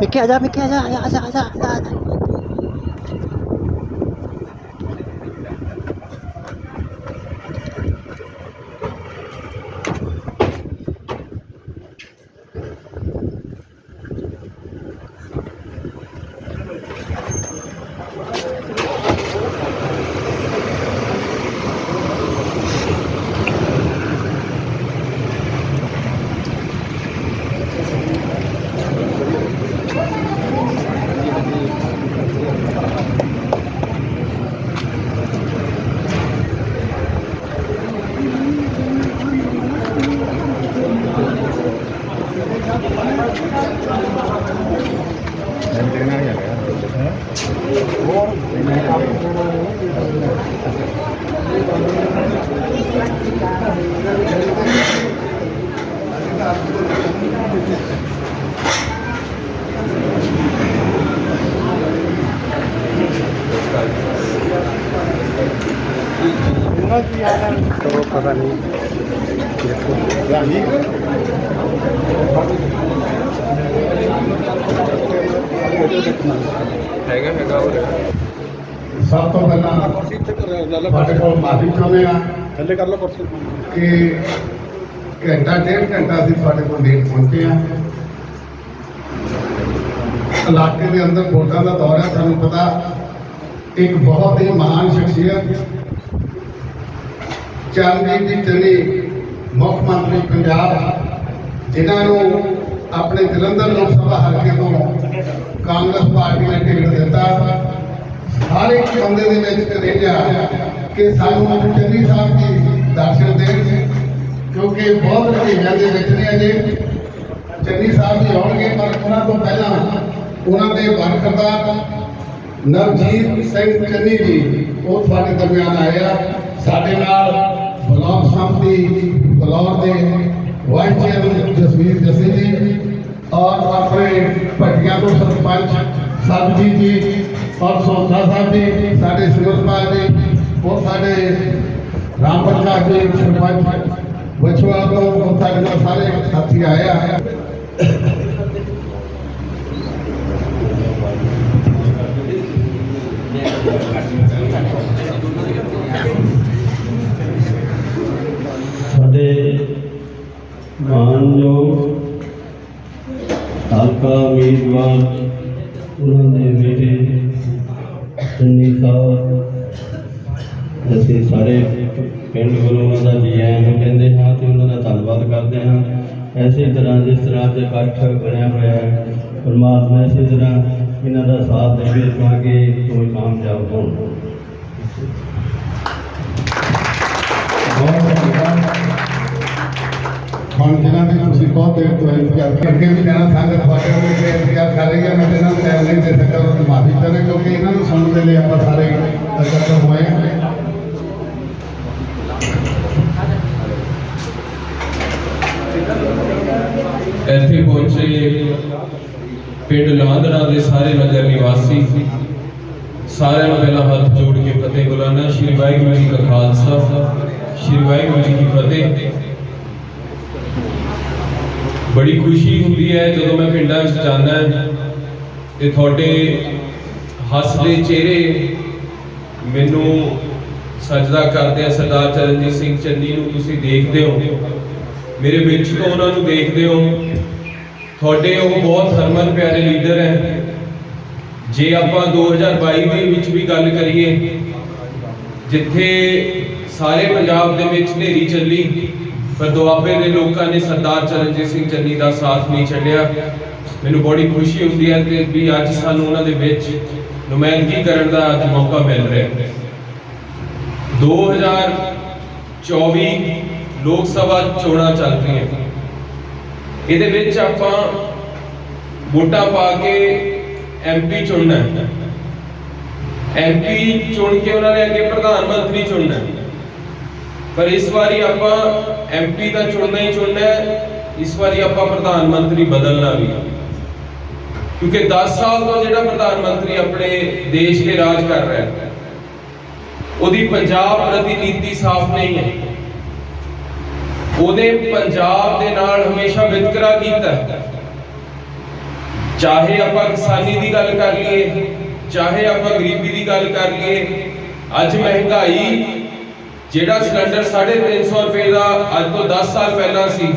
ਮਿੱਕੇ ਆ ਜਾ ਮਿੱਕੇ ਆ ਜਾ ਆ ਜਾ ਉਹਨਾਂ ਦੀ ਯਾਦ ਹੈ ਉਹ ਪਤਾ ਨਹੀਂ ਦੇਖੋ। ਰਾਜੀ ਹੈਗਾ ਹੈਗਾ ਉਹ ਸਭ ਤੋਂ ਪਹਿਲਾਂ ਸਾਡੇ ਕੋਲ ਮਾਫੀ ਚਾਹੁੰਦੇ ਆ। ਥੱਲੇ ਕਰ ਲਓ ਕੁਰਸੀ ਕਿ ਘੰਟਾ ਡੇਢ ਘੰਟਾ ਅਸੀਂ ਤੁਹਾਡੇ ਕੋਲ ਲੇਟ ਪਹੁੰਚੇ ਆ। ਇਲਾਕੇ ਦੇ ਅੰਦਰ ਵੋਟਾਂ ਦਾ ਦੌਰ ਹੈ ਸਾਨੂੰ ਪਤਾ ਇੱਕ ਬਹੁਤ ਹੀ ਮਹਾਨ ਸ਼ਖਸੀਅਤ ਚਰਨਜੀਤ ਜੀ ਚੰਨੀ ਮੁੱਖ ਮੰਤਰੀ ਪੰਜਾਬ ਜਿਨ੍ਹਾਂ ਨੂੰ ਆਪਣੇ ਜਲੰਧਰ ਲੋਕ ਸਭਾ ਹਲਕੇ ਤੋਂ ਕਾਂਗਰਸ ਪਾਰਟੀ ਨੇ ਟਿਕਟ ਦਿੱਤਾ। ਹਰ ਇੱਕ ਬੰਦੇ ਦੇ ਵਿੱਚ ਕਰੇਜਾ ਕਿ ਸਾਨੂੰ ਚੰਨੀ ਸਾਹਿਬ ਜੀ ਦਰਸ਼ਨ ਦੇਣ, ਕਿਉਂਕਿ ਬਹੁਤ ਰੁਝੇਵਿਆਂ ਦੇ ਵਿੱਚ ਨੇ ਅਜੇ। ਚੰਨੀ ਸਾਹਿਬ ਜੀ ਆਉਣਗੇ, ਪਰ ਉਹਨਾਂ ਤੋਂ ਪਹਿਲਾਂ ਉਹਨਾਂ ਦੇ ਵਰਕਰਦਾ ਨਵਜੀਤ ਸਿੰਘ ਚੰਨੀ ਜੀ, ਉਹ ਤੁਹਾਡੇ ਦਰਮਿਆਨ ਆਏ ਆ। ਸਾਡੇ ਨਾਲ ਬਲਾਕ ਸੰਮਤੀ ਬਲੌਰ ਦੇ ਵਾਈਸ ਚੇਅਰਮੈਨ ਜਸਵੀਰ ਜਸੇ ਜੀ ਔਰ ਆਪਣੇ ਭੱਟੀਆਂ ਤੋਂ ਸਰਪੰਚ ਸਰਬਜੀਤ ਜੀ, ਔਰ ਸੋਖਾ ਸਾਹਿਬ ਜੀ, ਸਾਡੇ ਸਿਮਰਪਾਲ ਜੀ, ਉਹ ਸਾਡੇ ਰਾਮ ਪ੍ਰਕਾਸ਼ ਜੀ, ਸਰਪੰਚ। ਬਚਵਾ ਤੋਂ ਉਹ ਸਾਡੇ ਨਾਲ ਸਾਰੇ ਸਾਥੀ ਆਏ ਆ। ਪਿੰਡ ਗੁਰੂਆਂ ਦਾ ਜੀ ਆਇਆਂ ਨੂੰ ਕਹਿੰਦੇ ਹਾਂ ਤੇ ਉਹਨਾਂ ਦਾ ਧੰਨਵਾਦ ਕਰਦੇ ਹਾਂ। ਐਸੇ ਤਰ੍ਹਾਂ ਜਿਸ ਤਰ੍ਹਾਂ ਦੇ ਇਕੱਠ ਬਣਿਆ ਹੋਇਆ ਹੈ, ਪਰਮਾਤਮਾ ਇਸੇ ਤਰ੍ਹਾਂ ਇਹਨਾਂ ਦਾ ਸਾਥ ਦੇਵੇ ਤਾਂ ਕਿ ਉਹ ਕਾਮਯਾਬ ਹੋਣ। ਹੁਣ ਜਿਹਨਾਂ ਦੀ ਤੁਸੀਂ ਬਹੁਤ ਦੇਰ ਤੋਂ ਇੰਤਜ਼ਾਰ ਕਰ ਵੀ ਜਾਣਾ ਸੰਗਤ ਤੁਹਾਡੇ ਨੂੰ ਵੀ ਇੰਤਜ਼ਾਰ ਕਰ ਰਹੀ ਹੈ, ਮੈਂ ਇਹਨਾਂ ਨੂੰ ਟਾਈਮ ਨਹੀਂ ਦੇ ਸਕਦਾ ਮਾਫੀ ਚਾਹੁੰਦਾ, ਕਿਉਂਕਿ ਇਹਨਾਂ ਨੂੰ ਸੁਣਨ ਦੇ ਲਈ ਆਪਾਂ ਸਾਰੇ ਇਕੱਠੇ ਹੋਏ ਹਾਂ ਇੱਥੇ ਪਹੁੰਚੇ ਪਿੰਡ ਲਾਂਦੜਾ ਦੇ ਸਾਰੇ ਨਗਰ ਨਿਵਾਸੀ ਸਾਰਿਆਂ ਨੂੰ ਪਹਿਲਾਂ ਹੱਥ ਜੋੜ ਕੇ ਫਤਿਹ ਬੁਲਾਣਾ ਸ਼੍ਰੀ ਵਾਹਿਗੁਰੂ ਜੀ ਕਾ ਖਾਲਸਾ, ਸ਼੍ਰੀ ਵਾਹਿਗੁਰੂ ਜੀ ਕੀ ਫਤਿਹ। ਬੜੀ ਖੁਸ਼ੀ ਹੁੰਦੀ ਹੈ ਜਦੋਂ ਮੈਂ ਪਿੰਡਾਂ ਵਿੱਚ ਜਾਂਦਾ ਤੇ ਤੁਹਾਡੇ ਹੱਸਦੇ ਚਿਹਰੇ ਮੈਨੂੰ ਸਜਦਾ ਕਰਦੇ ਆ। ਸਰਦਾਰ ਚਰਨਜੀਤ ਸਿੰਘ ਚੰਨੀ ਨੂੰ ਤੁਸੀਂ ਦੇਖਦੇ ਹੋ। ਮੇਰੇ ਵਿੱਚ ਤੋਂ ਉਹਨਾਂ ਨੂੰ ਦੇਖਦੇ ਹੋ। ਤੁਹਾਡੇ ਉਹ ਬਹੁਤ ਹਰਮਨ ਪਿਆਰੇ ਲੀਡਰ ਹੈ। ਜੇ ਆਪਾਂ 2022 ਦੇ ਵਿੱਚ ਵੀ ਗੱਲ ਕਰੀਏ, ਜਿੱਥੇ ਸਾਰੇ ਪੰਜਾਬ ਦੇ ਵਿੱਚ ਹਨੇਰੀ ਚੱਲੀ ਪਰ ਦੁਆਬੇ ਦੇ ਲੋਕਾਂ ਨੇ ਸਰਦਾਰ ਚਰਨਜੀਤ ਸਿੰਘ ਚੰਨੀ ਦਾ ਸਾਥ ਨਹੀਂ ਛੱਡਿਆ। ਮੈਨੂੰ ਬੜੀ ਖੁਸ਼ੀ ਹੁੰਦੀ ਹੈ ਕਿ ਵੀ ਅੱਜ ਸਾਨੂੰ ਉਹਨਾਂ ਦੇ ਵਿੱਚ ਨੁਮਾਇੰਦਗੀ ਕਰਨ ਦਾ ਅੱਜ ਮੌਕਾ ਮਿਲ ਰਿਹਾ ਹੈ। 2024 ਲੋਕ ਸਭਾ ਚੋਣਾਂ ਚੱਲ ਰਹੀਆਂ। ਇਹਦੇ ਵਿੱਚ ਆਪਾਂ ਵੋਟਾਂ ਪਾ ਕੇ ਐਮਪੀ ਚੁਣਨਾ ਹੈ। ਐਮਪੀ ਚੁਣ ਕੇ ਉਹਨਾਂ ਨੇ ਅੱਗੇ ਪ੍ਰਧਾਨ ਮੰਤਰੀ ਚੁਣਨਾ ਪਰ ਇਸ ਵਾਰੀ ਆਪਾਂ ਐਮਪੀ ਦਾ ਚੁਣਨਾ ਹੀ ਚੁਣਨਾ ਹੈ, ਇਸ ਵਾਰੀ ਆਪਾਂ ਪ੍ਰਧਾਨ ਮੰਤਰੀ ਬਦਲਣਾ ਵੀ ਕਿਉਂਕਿ 10 ਸਾਲ ਤੋਂ ਜਿਹੜਾ ਪ੍ਰਧਾਨ ਮੰਤਰੀ ਆਪਣੇ ਦੇਸ਼ ਦੇ ਰਾਜ ਕਰ ਰਿਹਾ ਹੈ, ਉਹਦੀ ਪੰਜਾਬ ਪ੍ਰਤੀ ਨੀਤੀ ਸਾਫ਼ ਨਹੀਂ ਹੈ। ਉਹਨੇ ਪੰਜਾਬ ਦੇ ਨਾਲ ਹਮੇਸ਼ਾ ਵਿਤਕਰਾ ਕੀਤਾ। ਚਾਹੇ ਆਪਾਂ ਕਿਸਾਨੀ ਦੀ ਗੱਲ ਕਰ ਲਈਏ, ਚਾਹੇ ਆਪਾਂ ਗਰੀਬੀ ਦੀ ਗੱਲ ਕਰ ਲਈਏ, ਅੱਜ ਮਹਿੰਗਾਈ ਜਿਹੜਾ ਸਿਲੰਡਰ 350 ਰੁਪਏ ਦਾ ਅੱਜ ਤੋਂ 10 ਸਾਲ ਪਹਿਲਾਂ ਸੀ,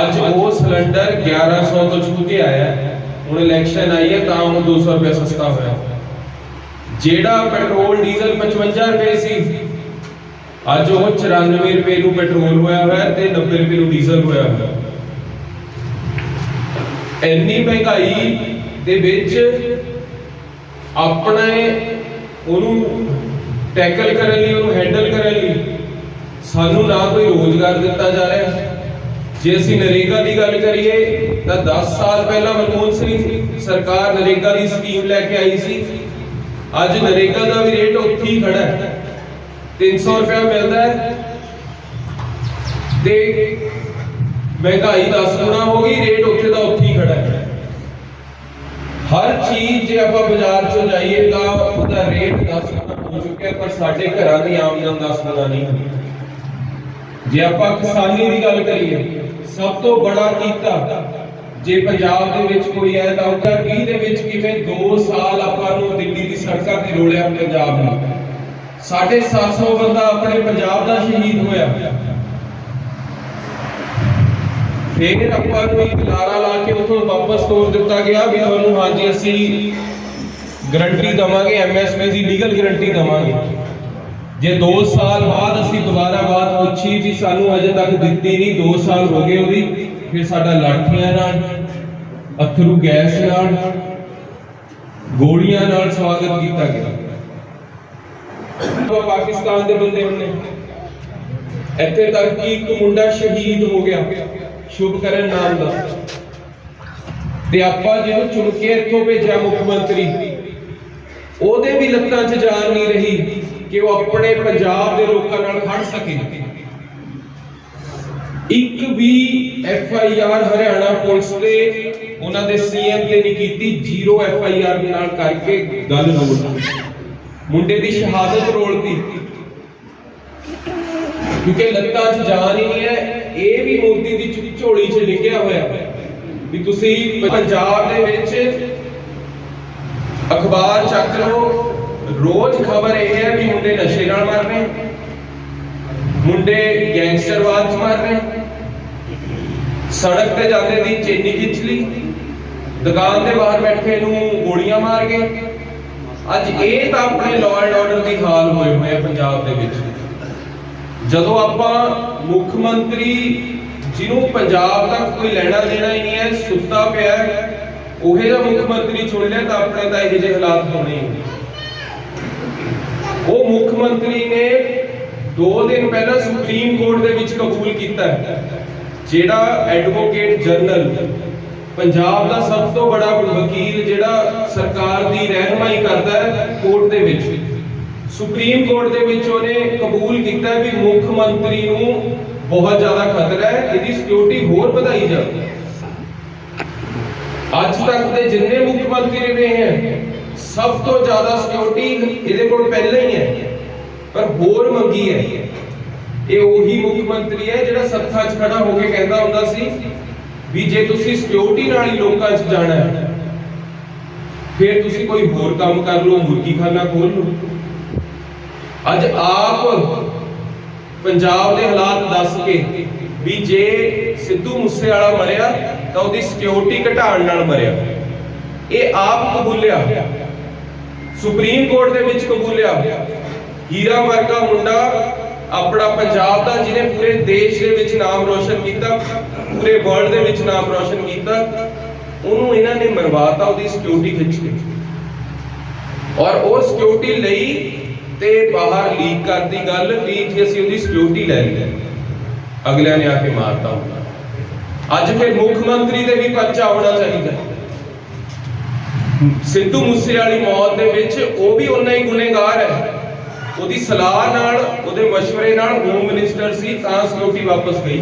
ਅੱਜ ਉਹ ਸਿਲੰਡਰ 1100 ਤੋਂ ਛੂ ਕੇ ਆਇਆ। ਹੁਣ ਇਲੈਕਸ਼ਨ ਆਈ ਹੈ ਤਾਂ ਉਹ 200 ਰੁਪਏ ਸਸਤਾ ਹੋਇਆ। ਜਿਹੜਾ ਪੈਟਰੋਲ, ਡੀਜ਼ਲ 55 ਰੁਪਏ ਸੀ ਅੱਜ ਉਹ 94 ਰੁਪਏ ਨੂੰ ਪੈਟਰੋਲ ਹੋਇਆ ਹੋਇਆ ਹੈ ਤੇ 90 ਰੁਪਏ ਨੂੰ ਡੀਜ਼ਲ ਹੋਇਆ ਹੋਇਆ ਇੰਨੀ ਮਹਿੰਗਾਈ ਦੇ ਵਿੱਚ ਆਪਣੇ ਉਹਨੂੰ ਟੈਕਲ ਕਰਨ ਲਈ, ਉਹਨੂੰ ਹੈਂਡਲ ਕਰਨ ਲਈ ਸਾਨੂੰ ਨਾ ਕੋਈ ਰੋਜ਼ਗਾਰ ਦਿੱਤਾ ਜਾ ਰਿਹਾ ਜੇ ਅਸੀਂ ਨਰੇਗਾ ਦੀ ਗੱਲ ਕਰੀਏ, ਤਾਂ 10 ਸਾਲ ਪਹਿਲਾਂ ਮਨਮੋਹਨ ਸਿੰਘ ਸਰਕਾਰ ਨਰੇਗਾ ਦੀ ਸਕੀਮ ਲੈ ਕੇ ਆਈ ਸੀ। ਅੱਜ ਨਰੇਗਾ ਦਾ ਵੀ ਰੇਟ ਉੱਥੇ ਹੀ ਖੜਾ ਹੈ। 300 ਰੁਪਏ ਮਿਲਦਾ ਹੈ। ਤੇ ਮਹਿੰਗਾਈ 10 ਗੁਣਾ ਹੋ ਗਈ, ਰੇਟ ਉੱਥੇ ਦਾ ਉੱਥੇ ਹੀ ਖੜਾ ਹੈ। ਹਰ ਚੀਜ਼ ਜੇ ਆਪਾਂ ਬਾਜ਼ਾਰ 'ਚ ਜਾਈਏ ਤਾਂ ਉਹਦਾ ਰੇਟ 10 ਗੁਣਾ ਹੋ ਚੁੱਕਿਆ, ਪਰ ਸਾਡੇ ਘਰਾਂ ਦੀ ਆਮਦਨ 10 ਗੁਣਾ ਨਹੀਂ ਜੇ ਆਪਾਂ ਕਿਸਾਨੀ ਦੀ ਗੱਲ ਕਰੀਏ, ਸਭ ਤੋਂ ਬੜਾ ਕੀਤਾ, ਜੇ ਪੰਜਾਬ ਦੇ ਵਿੱਚ ਕੋਈ ਹੈ ਤਾਂ ਉਹਦਾ 20 ਦੇ ਵਿੱਚ ਕਿਵੇਂ 2 ਸਾਲ ਆਪਾਂ ਨੂੰ ਦਿੱਲੀ ਦੀ ਸੜਕਾਂ ਤੇ ਰੋਲਿਆ ਪੰਜਾਬ ਨਾਲ 750 ਬੰਦਾ ਆਪਣੇ ਪੰਜਾਬ ਦਾ ਸ਼ਹੀਦ ਹੋਇਆ। ਫਿਰ ਆਪਾਂ ਨੂੰ ਇੱਕ ਲਾਰਾ ਲਾ ਕੇ ਉਥੋਂ ਵਾਪਸ ਤੋਰ ਦਿੱਤਾ ਗਿਆ ਵੀ ਤੁਹਾਨੂੰ ਹਾਂਜੀ ਅਸੀਂ ਗਰੰਟੀ ਦਵਾਂਗੇ ਐਮਐਸਪੀ ਦੀ ਲੀਗਲ ਗਰੰਟੀ ਦਵਾਂਗੇ। ਜੇ 2 ਸਾਲ ਬਾਅਦ ਅਸੀਂ ਦੁਬਾਰਾ ਬਾਤ ਪੁੱਛੀ ਵੀ ਸਾਨੂੰ ਅਜੇ ਤੱਕ ਦਿੱਤੀ ਨਹੀਂ 2 ਸਾਲ ਹੋ ਗਏ ਉਹਦੀ, ਫਿਰ ਸਾਡਾ ਲਾਠੀਆਂ ਨਾਲ, ਅਥਰੂ ਗੈਸ ਨਾਲ ਗੋਲੀਆਂ ਨਾਲ ਸਵਾਗਤ ਕੀਤਾ ਗਿਆ। ਪਾਕਿਸਤਾਨ ਦੇ ਬੰਦੇ ਹੁੰਨੇ ਇੱਥੇ ਤੱਕ ਕਿ ਇੱਕ ਮੁੰਡਾ ਸ਼ਹੀਦ ਹੋ ਗਿਆ। ਸ਼ੁਭਕਰਨ ਨਾਮ ਦਾ। ਤੇ ਆਪਾਂ ਜਿਹਨੂੰ ਚੁਣ ਕੇ ਇੱਥੋਂ ਭੇਜਿਆ ਮੁੱਖ ਮੰਤਰੀ, ਉਹਦੇ ਵੀ ਲੱਤਾਂ 'ਚ ਜਾਨ ਨਹੀਂ ਰਹੀ ਕਿ ਉਹ ਆਪਣੇ ਪੰਜਾਬ ਦੇ ਲੋਕਾਂ ਨਾਲ ਖੜ ਸਕੇ। ਇੱਕ ਵੀ F I R Haryana police ਦੇ ਉਹਨਾਂ ਦੇ ਸੀਐਮ ਤੇ ਨਹੀਂ ਕੀਤੀ, ਜ਼ੀਰੋ ਐਫ ਆਈ ਆਰ ਦੇ ਨਾਲ ਕਰਕੇ ਗੱਲ ਰੋਲਦੀ ਮੁੰਡੇ ਦੀ ਸ਼ਹਾਦਤ ਰੋਲਦੀ ਕਿਉਂਕਿ ਲੱਤਾਂ 'ਚ ਜਾਨ ਹੀ ਨਹੀਂ ਹੈ, ਇਹ ਵੀ ਮੋਦੀ ਦੀ ਝੋਲੀ 'ਚ ਲਿਖਿਆ ਹੋਇਆ। ਵੀ ਤੁਸੀਂ ਪੰਜਾਬ ਦੇ ਵਿੱਚ ਅਖਬਾਰ ਚੱਕ ਲਓ, ਰੋਜ਼ ਖਬਰ ਇਹ ਹੈ ਵੀ ਮੁੰਡੇ ਨਸ਼ੇ ਨਾਲ ਮਰ ਰਹੇ। ਮੁੰਡੇ ਗੈਂਗਸਟਰਵਾਦ 'ਚ ਮਰ ਰਹੇ। ਸੜਕ ਤੇ ਜਾਂਦੇ ਦੀ ਚੇਨੀ ਖਿੱਚ ਲਈ। ਦੁਕਾਨ ਦੇ ਬਾਹਰ ਬੈਠੇ ਨੂੰ ਗੋਲੀਆਂ ਮਾਰ ਗਏ। ਅੱਜ ਇਹ ਤਾਂ ਆਪਣੇ ਲਾਅ ਐਂਡ ਆਰਡਰ ਦੀ ਹਾਲ ਹੋਏ ਹੋਏ ਆ ਪੰਜਾਬ ਦੇ ਵਿੱਚ। ਜਦੋਂ ਆਪਾਂ ਮੁੱਖ ਮੰਤਰੀ ਜਿਹਨੂੰ ਪੰਜਾਬ ਤੱਕ ਕੋਈ ਲੈਣਾ ਦੇਣਾ ਹੀ ਨਹੀਂ ਹੈ, ਸੁੱਤਾ ਪਿਆ ਹੈ, ਉਹੇ ਦਾ ਮੁੱਖ ਮੰਤਰੀ ਚੁਣ ਲਿਆ ਤਾਂ ਆਪਣੇ ਤਾਂ ਇਹੋ ਜਿਹੇ ਹਾਲਾਤ ਹੋਣੇ ਉਹ ਮੁੱਖ ਮੰਤਰੀ ਨੇ 2 ਦਿਨ ਪਹਿਲਾਂ ਸੁਪਰੀਮ ਕੋਰਟ ਦੇ ਵਿੱਚ ਕਬੂਲ ਕੀਤਾ ਜਿਹੜਾ ਐਡਵੋਕੇਟ ਜਨਰਲ ਪੰਜਾਬ ਦਾ ਸਭ ਤੋਂ ਬੜਾ ਵਕੀਲ ਜਿਹੜਾ ਸਰਕਾਰ ਦੀ ਰਹਿਨਮਾਈ ਕਰਦਾ ਹੈ, ਕੋਰਟ ਦੇ ਵਿੱਚ। ਸੁਪਰੀਮ ਕੋਰਟ ਦੇ ਵਿੱਚ ਉਹਨੇ ਕਬੂਲ ਕੀਤਾ ਵੀ ਮੁੱਖ ਮੰਤਰੀ ਨੂੰ ਬਹੁਤ ਜ਼ਿਆਦਾ ਖਤਰਾ ਹੈ, ਇਹਦੀ ਸਿਕਿਉਰਿਟੀ ਹੋਰ ਵਧਾਈ ਜਾਵੇ। ਅੱਜ ਤੱਕ ਦੇ ਜਿੰਨੇ ਮੁੱਖ ਮੰਤਰੀ ਰਹੇ ਹੈ, ਸਭ ਤੋਂ ਜ਼ਿਆਦਾ ਸਿਕਿਉਰਿਟੀ ਇਹਦੇ ਕੋਲ ਪਹਿਲਾਂ ਹੀ ਹੈ, ਪਰ ਹੋਰ ਮੰਗੀ ਹੈ। ਇਹ ਉਹੀ ਮੁੱਖ ਮੰਤਰੀ ਹੈ ਜਿਹੜਾ ਸੱਥਾਂ 'ਚ ਖੜਾ ਹੋ ਕੇ ਕਹਿੰਦਾ ਹੁੰਦਾ ਸੀ ਵੀ ਜੇ ਤੁਸੀਂ ਸਿਕਿਉਰਿਟੀ ਨਾਲ ਹੀ ਲੋਕਾਂ 'ਚ ਜਾਣਾ ਹੈ, ਫਿਰ ਤੁਸੀਂ ਕੋਈ ਹੋਰ ਕੰਮ ਕਰ ਲਓ ਮੁਰਗੀ ਖੋਲ ਲਓ। ਅੱਜ ਆਪ ਪੰਜਾਬ ਦੇ ਹਾਲਾਤ ਦੱਸ ਕੇ ਵੀ ਜੇ ਸਿੱਧੂ ਮੂਸੇਵਾਲਾ ਮਰਿਆ, ਤਾਂ ਉਹਦੀ ਸਿਕਿਉਰਿਟੀ ਘਟਾਉਣ ਨਾਲ ਮਰਿਆ। ਇਹ ਆਪ ਕਬੂਲਿਆ। ਸੁਪਰੀਮ ਕੋਰਟ ਦੇ ਵਿੱਚ ਕਬੂਲਿਆ। ਹੀਰਾ ਵਰਗਾ ਮੁੰਡਾ ਆਪਣਾ ਪੰਜਾਬ ਦਾ ਜਿਹਨੇ ਪੂਰੇ ਦੇਸ਼ ਦੇ ਵਿੱਚ ਨਾਮ ਰੋਸ਼ਨ ਕੀਤਾ, ਪੂਰੇ ਵਰਲਡ ਦੇ ਵਿੱਚ ਨਾਮ ਰੋਸ਼ਨ ਕੀਤਾ, ਉਹਨੂੰ ਇਹਨਾਂ ਨੇ ਮਰਵਾਤਾ ਉਹਦੀ ਸਿਕਿਉਰਿਟੀ ਖਿੱਚ ਕੇ ਔਰ ਉਹ ਸਿਕਿਉਰਿਟੀ ਲਈ ਤੇ ਬਾਹਰ ਲੀਕ ਕਰਦੀ ਗੱਲ ਵੀ ਕਿ ਅਸੀਂ ਉਹਦੀ ਸਿਕਿਉਰਿਟੀ ਲੈ ਲਈ। ਅਗਲਿਆਂ ਨੇ ਆ ਕੇ ਮਾਰਤਾ ਹੁੰਦਾ ਅੱਜ ਫਿਰ ਮੁੱਖ ਮੰਤਰੀ ਦੇ ਵੀ ਪਰਚਾ ਹੋਣਾ ਚਾਹੀਦਾ। ਸਿੱਧੂ ਮੂਸੇ ਵਾਲੀ ਮੌਤ ਦੇ ਵਿੱਚ ਉਹ ਵੀ ਉਨਾ ਹੀ ਗੁਨੇਗਾਰ ਹੈ। ਉਹਦੀ ਸਲਾਹ ਨਾਲ, ਉਹਦੇ مشਵਰੇ ਨਾਲ ਹੋਮ ਮਿਨਿਸਟਰ ਸੀ, ਤਾਂ ਸਿਕਿਉਰਿਟੀ ਵਾਪਸ ਗਈ।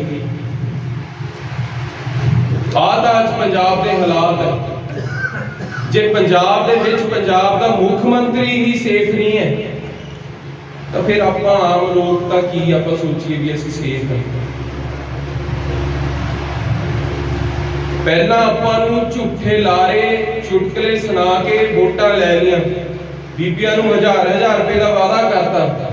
ਆਹ ਅੱਜ ਪੰਜਾਬ ਦੇ ਹਾਲਾਤ ਹੈ। ਜੇ ਪੰਜਾਬ ਦੇ ਵਿੱਚ ਪੰਜਾਬ ਦਾ ਮੁੱਖ ਮੰਤਰੀ ਹੀ ਸੇਫ ਨਹੀਂ ਹੈ, ਤਾਂ ਫਿਰ ਆਪਾਂ ਆਮ ਲੋਕ ਤਾਂ ਕੀ ਆਪਾਂ ਸੋਚੀਏ ਵੀ ਅਸੀਂ ਸੇਫ ਹਾਂ? ਪਹਿਲਾਂ ਆਪਾਂ ਨੂੰ ਝੂਠੇ ਲਾਰੇ, ਚੁਟਕਲੇ ਸੁਣਾ ਕੇ ਵੋਟਾਂ ਲੈ ਲਈਆਂ। ਬੀਬੀਆਂ ਨੂੰ ਹਜ਼ਾਰ ਹਜ਼ਾਰ ਰੁਪਏ ਦਾ ਵਾਅਦਾ ਕਰਤਾ।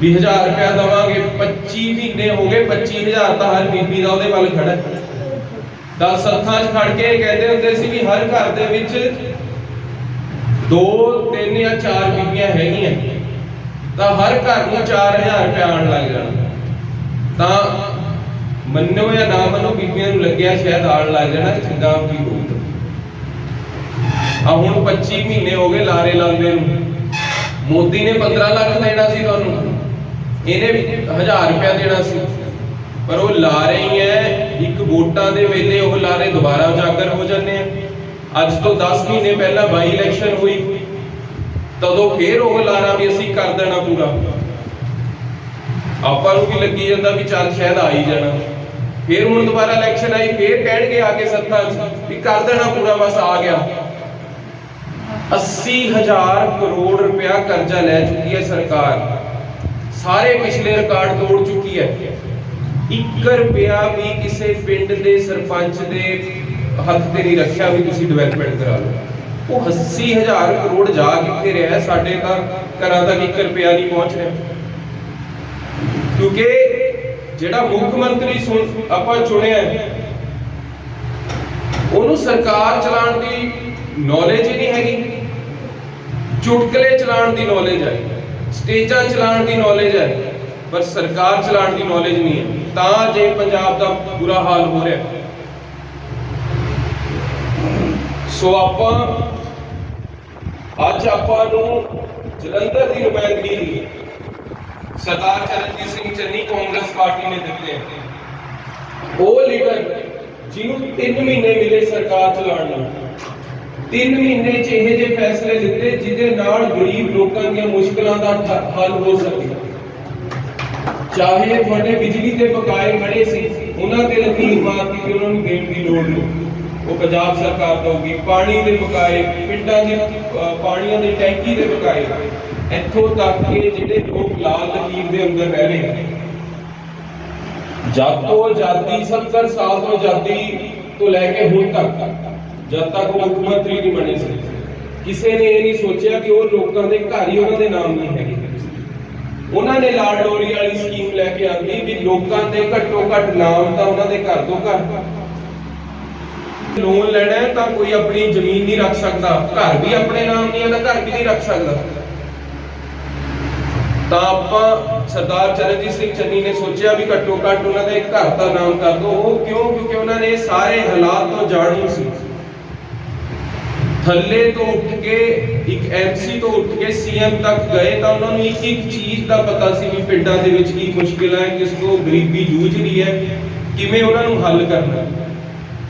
ਵੀ ਹਜ਼ਾਰ ਰੁਪਇਆ ਦਵਾਂਗੇ 25 ਮਹੀਨੇ ਹੋ ਗਏ 25000 ਤਾਂ ਹਰ ਬੀਬੀ ਦਾ ਉਹਦੇ ਵੱਲ ਖੜਾ ਦਸ ਹੱਥਾਂ 'ਚ ਖੜ ਕੇ ਕਹਿੰਦੇ ਹੁੰਦੇ ਸੀ ਵੀ ਹਰ ਘਰ ਦੇ ਵਿੱਚ ਦੋ, ਤਿੰਨ ਜਾਂ ਚਾਰ ਬੀਬੀਆਂ ਹੈਗੀਆਂ। ਤਾਂ ਹਰ ਘਰ ਨੂੰ 4000 ਰੁਪਇਆ ਆਉਣ ਲੱਗ ਜਾਣਾ। ਤਾਂ ਮੰਨੋ ਜਾਂ ਨਾ ਮੰਨੋ, ਬੀਬੀਆਂ ਨੂੰ ਲੱਗਿਆ ਸ਼ਾਇਦ ਆਉਣ ਲੱਗ ਜਾਣਾ ਕਿ ਵੀ ਹੋਊਗਾ। ਆ ਹੁਣ 25 ਮਹੀਨੇ ਹੋ ਗਏ ਲਾਰੇ ਲਾਉਂਦੇ ਨੂੰ। ਮੋਦੀ ਨੇ 15 ਲੱਖ ਦੇਣਾ ਸੀ ਤੁਹਾਨੂੰ। ਇਹਨੇ 1000 ਰੁਪਇਆ ਦੇਣਾ ਸੀ। ਪਰ ਉਹ ਲਾ ਰਹੀ ਹੈ। ਇੱਕ ਵੋਟਾਂ ਦੇ ਵੇਲੇ ਉਹ ਲਾਰੇ ਦੁਬਾਰਾ ਉਜਾਗਰ ਹੋ ਜਾਂਦੇ ਆ। ਅੱਜ ਤੋਂ 10 ਮਹੀਨੇ ਪਹਿਲਾਂ ਬਾਈ ਇਲੈਕਸ਼ਨ ਹੋਈ। ਤਦੋਂ ਫੇਰ ਉਹ ਲਾਰਾ ਵੀ ਅਸੀਂ ਕਰ ਦੇਣਾ ਪੂਰਾ। ਆਪਾਂ ਨੂੰ ਵੀ ਲੱਗੀ ਜਾਂਦਾ ਵੀ ਚੱਲ ਸ਼ਾਇਦ ਆ ਹੀ ਜਾਣਾ। ਫੇਰ ਹੁਣ ਦੁਬਾਰਾ ਇਲੈਕਸ਼ਨ ਆਈ, ਫੇਰ ਕਹਿਣਗੇ ਆ ਕੇ ਸੱਤਾ 'ਚ ਵੀ ਕਰ ਦੇਣਾ ਪੂਰਾ, ਬਸ ਆ ਗਿਆ। 80000 ਕਰੋੜ ਰੁਪਇਆ ਕਰਜ਼ਾ ਲੈ ਚੁੱਕੀ ਹੈ ਸਰਕਾਰ। ਸਾਰੇ ਪਿਛਲੇ ਰਿਕਾਰਡ ਤੋੜ ਚੁੱਕੀ ਹੈ। 1 ਰੁਪਇਆ ਵੀ ਕਿਸੇ ਪਿੰਡ ਦੇ ਸਰਪੰਚ ਦੇ ਹੱਥ ਤੇ ਨਹੀਂ ਰੱਖਿਆ ਵੀ ਤੁਸੀਂ ਡਿਵੈਲਪਮੈਂਟ ਕਰਾ ਲਓ। ਉਹ 80000 ਕਰੋੜ ਜਾ ਕਿੱਥੇ ਰਿਹਾ ਸਾਡੇ ਤਾਂ ਘਰਾਂ ਤੱਕ 1 ਰੁਪਇਆ ਨਹੀਂ ਪਹੁੰਚ ਰਿਹਾ। ਕਿਉਂਕਿ ਜਿਹੜਾ ਮੁੱਖ ਮੰਤਰੀ ਸੁਣ- ਆਪਾਂ ਚੁਣਿਆ ਉਹਨੂੰ ਸਰਕਾਰ ਚਲਾਉਣ ਦੀ ਨੌਲੇਜ ਹੀ ਨਹੀਂ ਹੈਗੀ। ਚੁਟਕਲੇ ਚਲਾਉਣ ਦੀ ਨੌਲੇਜ ਹੈ ਸਟੇਜਾਂ ਚਲਾਉਣ ਦੀ ਨੌਲੇਜ ਹੈ ਪਰ ਸਰਕਾਰ ਚਲਾਉਣ ਦੀ ਨੌਲੇਜ ਨਹੀਂ ਹੈ। ਤਾਂ ਜੇ ਪੰਜਾਬ ਦਾ ਬੁਰਾ ਹਾਲ ਹੋ ਰਿਹਾ ਸੋ ਆਪਾਂ, ਅੱਜ ਆਪਾਂ ਨੂੰ ਜਲੰਧਰ ਦੀ ਨੁਮਾਇੰਦਗੀ ਸਰਦਾਰ ਚਰਨਜੀਤ ਸਿੰਘ ਚੰਨੀ ਕਾਂਗਰਸ ਪਾਰਟੀ ਨੇ ਦਿੱਤੇ ਉਹ ਲੀਡਰ ਜਿਹਨੂੰ 3 ਮਹੀਨੇ ਮਿਲੇ ਸਰਕਾਰ ਚਲਾਉਣ ਨੂੰ। 3 ਮਹੀਨੇ ਚ ਇਹ ਜਿਹੇ ਫੈਸਲੇ ਦਿੱਤੇ ਜਿਹਦੇ ਨਾਲ ਗਰੀਬ ਲੋਕਾਂ ਦੀਆਂ ਮੁਸ਼ਕਲਾਂ ਦਾ ਹੱਲ ਹੋ ਸਕੇ। ਚਾਹੇ ਤੁਹਾਡੇ ਬਿਜਲੀ ਦੇ ਬਕਾਏ ਖੜੇ ਸੀ, ਉਹਨਾਂ ਤੇ ਲਕੀਰ ਮਾਰਤੀ ਕਿ ਉਹਨਾਂ ਨੂੰ ਦੇਣ ਦੀ ਲੋੜ ਨਹੀਂ। ਉਹ ਪੰਜਾਬ ਸਰਕਾਰ ਦਊਗੀ, ਪਾਣੀ ਦੇ ਬਕਾਏ, ਪਿੰਡਾਂ ਦੇ ਪਾਣੀਆਂ ਦੇ ਟੈਂਕੀ ਦੇ ਬਕਾਏ। ਇੱਥੋਂ ਤੱਕ ਕਿ ਜਿਹੜੇ ਲੋਕ ਲਾਲ ਲਕੀਰ ਦੇ ਅੰਦਰ ਰਹਿ ਰਹੇ ਹਨ ਜਦ ਤੋਂ ਆਜ਼ਾਦੀ 70 ਸਾਲ ਤੋਂ ਆਜ਼ਾਦੀ ਤੋਂ ਲੈ ਕੇ ਹੁਣ ਤੱਕ ਜਦ ਤੱਕ ਉਹ ਮੁੱਖ ਮੰਤਰੀ ਨਹੀਂ ਬਣੇ ਸੀ। ਕਿਸੇ ਨੇ ਇਹ ਨਹੀਂ ਸੋਚਿਆ ਕਿ ਉਹ ਲੋਕਾਂ ਦੇ ਘਰ ਹੀ ਉਹਨਾਂ ਦੇ ਨਾਮ ਨਹੀਂ ਹੈਗੇ। ਉਹਨਾਂ ਨੇ ਲਾਲ ਡੋਰੀ ਵਾਲੀ ਸਕੀਮ ਲੈ ਕੇ ਆਂਦੀ ਵੀ ਲੋਕਾਂ ਦੇ ਘੱਟੋ ਘੱਟ ਨਾਮ ਤਾਂ ਉਹਨਾਂ ਦੇ ਘਰ ਤੋਂ ਘਰ ਲੋਨ ਲੈਣਾ ਹੈ ਤਾਂ ਕੋਈ ਆਪਣੀ ਜ਼ਮੀਨ ਨਹੀਂ ਰੱਖ ਸਕਦਾ। ਘਰ ਵੀ ਆਪਣੇ ਨਾਮ ਨਹੀਂ ਹੈ ਘਰ ਵੀ ਨਹੀਂ ਰੱਖ ਸਕਦਾ। ਤਾਂ ਆਪਾਂ ਸਰਦਾਰ ਚਰਨਜੀਤ ਸਿੰਘ ਚੰਨੀ ਨੇ ਸੋਚਿਆ ਵੀ ਘੱਟੋ ਘੱਟ ਉਹਨਾਂ ਦੇ ਘਰ ਦਾ ਨਾਮ ਕਰ ਦੋ। ਉਹ ਕਿਉਂ? ਕਿਉਂਕਿ ਉਹਨਾਂ ਨੇ ਸਾਰੇ ਹਾਲਾਤ ਤੋਂ ਜਾਣੂ ਸੀ। ਥੱਲੇ ਤੋਂ ਉੱਠ ਕੇ, ਇੱਕ ਐਮਸੀ ਤੋਂ ਉੱਠ ਕੇ ਸੀਐਮ ਤੱਕ ਗਏ ਤਾਂ ਉਹਨਾਂ ਨੂੰ ਇੱਕ ਇੱਕ ਚੀਜ਼ ਦਾ ਪਤਾ ਸੀ ਵੀ ਪਿੰਡਾਂ ਦੇ ਵਿੱਚ ਕੀ ਮੁਸ਼ਕਿਲਾਂ ਹੈ, ਕਿਸ ਤੋਂ ਗਰੀਬੀ ਜੂਝ ਰਹੀ ਹੈ, ਕਿਵੇਂ ਉਹਨਾਂ ਨੂੰ ਹੱਲ ਕਰਨਾ